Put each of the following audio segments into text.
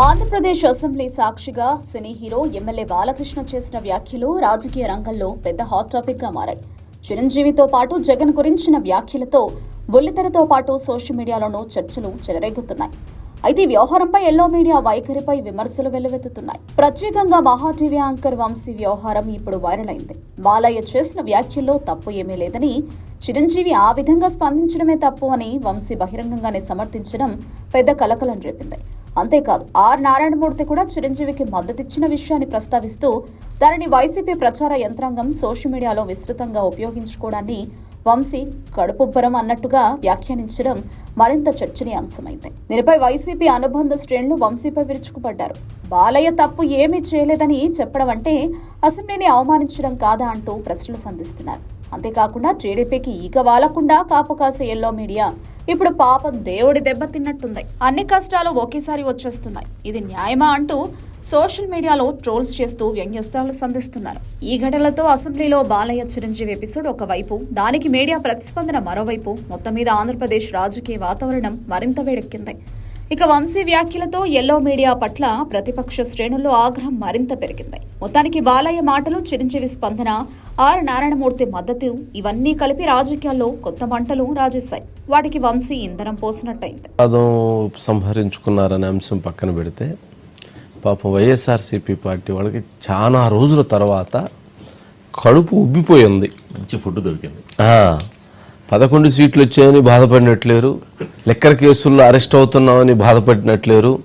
Andhra Pradesh assembly సాక్షిగా cine hero MLA Balakrishna చేసిన వ్యాఖ్యలు రాజకీయ రంగంలో పెద్ద హాట్ టాపిక్గా మారాయి. చిరంజీవితో పాటు జగన్ గురించిన వ్యాఖ్యలతో బుల్లితెరతో పాటు సోషల్ మీడియాలోనూ చర్చలు చెలరేగుతున్నాయి. అయితే వ్యవహారంపై ఎల్లో మీడియా వైఖరిపై విమర్శలు వెల్లువెత్తుతున్నాయి. ప్రత్యేకంగా మహా టీవీ యాంకర్ వంశీ వ్యవహారం ఇప్పుడు వైరల్ అయింది. బాలయ్య చేసిన వ్యాఖ్యల్లో తప్పు ఏమీ లేదని చిరంజీవి ఆ విధంగా స్పందించడమే తప్పు అని వంశీ బహిరంగంగానే సమర్థించడం పెద్ద కలకలం రేపింది. అంతేకాదు ఆర్ నారాయణమూర్తి కూడా చిరంజీవికి మద్దతిచ్చిన విషయాన్ని ప్రస్తావిస్తూ దానిని వైసీపీ ప్రచార యంత్రాంగం సోషల్ మీడియాలో విస్తృతంగా ఉపయోగించుకోవడాన్ని వంశీ కడుపుబ్బరం అన్నట్టుగా వ్యాఖ్యానించడం మరింత చర్చనీయాంశమైంది. దీనిపై వైసీపీ అనుబంధ శ్రేణులు వంశీపై విరుచుకుపడ్డారు. బాలయ్య తప్పు ఏమీ చేయలేదని చెప్పడం అంటే అసెంబ్లీని అవమానించడం కాదా అంటూ ప్రశ్నలు సంధిస్తున్నారు. అంతేకాకుండా టీడీపీకి ఈగ వాలకుండా కాపు కాసే ఎల్లో మీడియా. ఇప్పుడు పాపం దేవుడి దెబ్బతిన్నట్టుంది అన్ని కష్టాలు ఒకేసారి వచ్చేస్తున్నాయి. ఇది న్యాయమా అంటూ సోషల్ మీడియాలో ట్రోల్స్ చేస్తూ వ్యంగ్యస్త్రాలు సంధిస్తున్నారు. ఈ ఘటనలతో అసెంబ్లీలో బాలయ్య చిరంజీవి ఎపిసోడ్ ఒకవైపు దానికి మీడియా ప్రతిస్పందన మరోవైపు మొత్తం మీద ఆంధ్రప్రదేశ్ రాజకీయ వాతావరణం మరింత వేడెక్కింది. ఇక వంశీ వ్యాఖ్యలతో ఎల్లో మీడియా పట్ల ప్రతిపక్ష శ్రేణుల్లో ఆగ్రహం మరింత పెరిగింది. మొత్తానికి బాలయ్య మాటలు చిరంజీవి స్పందన ఆర్ నారాయణమూర్తి మద్దతు ఇవన్నీ కలిపి రాజకీయాల్లో కొత్త మంటలు రాజేశాయి. వాటికి వంశీ ఇంధనం పోసినట్టయింది. వివాదం ఉపసంహరించుకున్నారనే అంశం పక్కన పెడితే పాపం వైఎస్ఆర్సీపీ పార్టీ వాళ్ళకి చాలా రోజుల తర్వాత కడుపు ఉబ్బిపోయింది. మంచి ఫుడ్ దొరికింది. ఆ, పదకొండు సీట్లు వచ్చాయని బాధపడినట్లేరు లెక్కర్ కేసుల్లో అరెస్ట్ అవుతున్నామని బాధపడినట్లేరు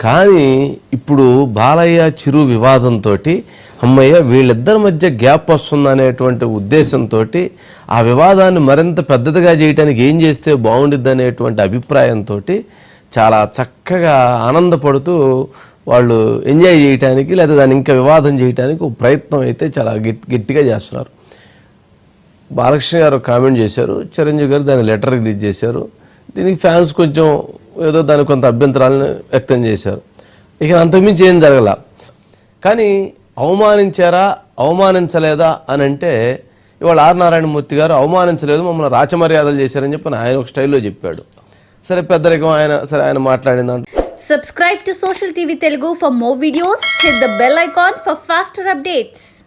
కానీ ఇప్పుడు బాలయ్య చిరు వివాదంతో అమ్మయ్య వీళ్ళిద్దరి మధ్య గ్యాప్ వస్తుందనేటువంటి ఉద్దేశంతో ఆ వివాదాన్ని మరింత పెద్దదిగా చేయడానికి ఏం చేస్తే బాగుండిద్ది అనేటువంటి అభిప్రాయంతో చాలా చక్కగా ఆనందపడుతూ వాళ్ళు ఎంజాయ్ చేయడానికి లేదా దాన్ని ఇంకా వివాదం చేయడానికి ఒక ప్రయత్నం అయితే చాలా గట్టి గట్టిగా చేస్తున్నారు. బాలకృష్ణ గారు కామెంట్ చేశారు చిరంజీవి గారు దాని లెటర్ రిలీజ్ చేశారు. దీనికి ఫ్యాన్స్ కొంచెం ఏదో దానికి కొంత అభ్యంతరాలను వ్యక్తం చేశారు. ఇక అంతకుమించి ఏం జరగల? కానీ అవమానించారా? అవమానించలేదా? అని అంటే ఇవాళ ఆర్ నారాయణమూర్తి గారు అవమానించలేదు మమ్మల్ని రాచమర్యాదలు చేశారని చెప్పి ఆయన ఒక స్టైల్లో చెప్పాడు. సరే పెద్దరికం ఆయన సరే ఆయన మాట్లాడిన దాంట్లో. Subscribe to Social TV Telugu for more videos. Hit the bell icon for faster updates.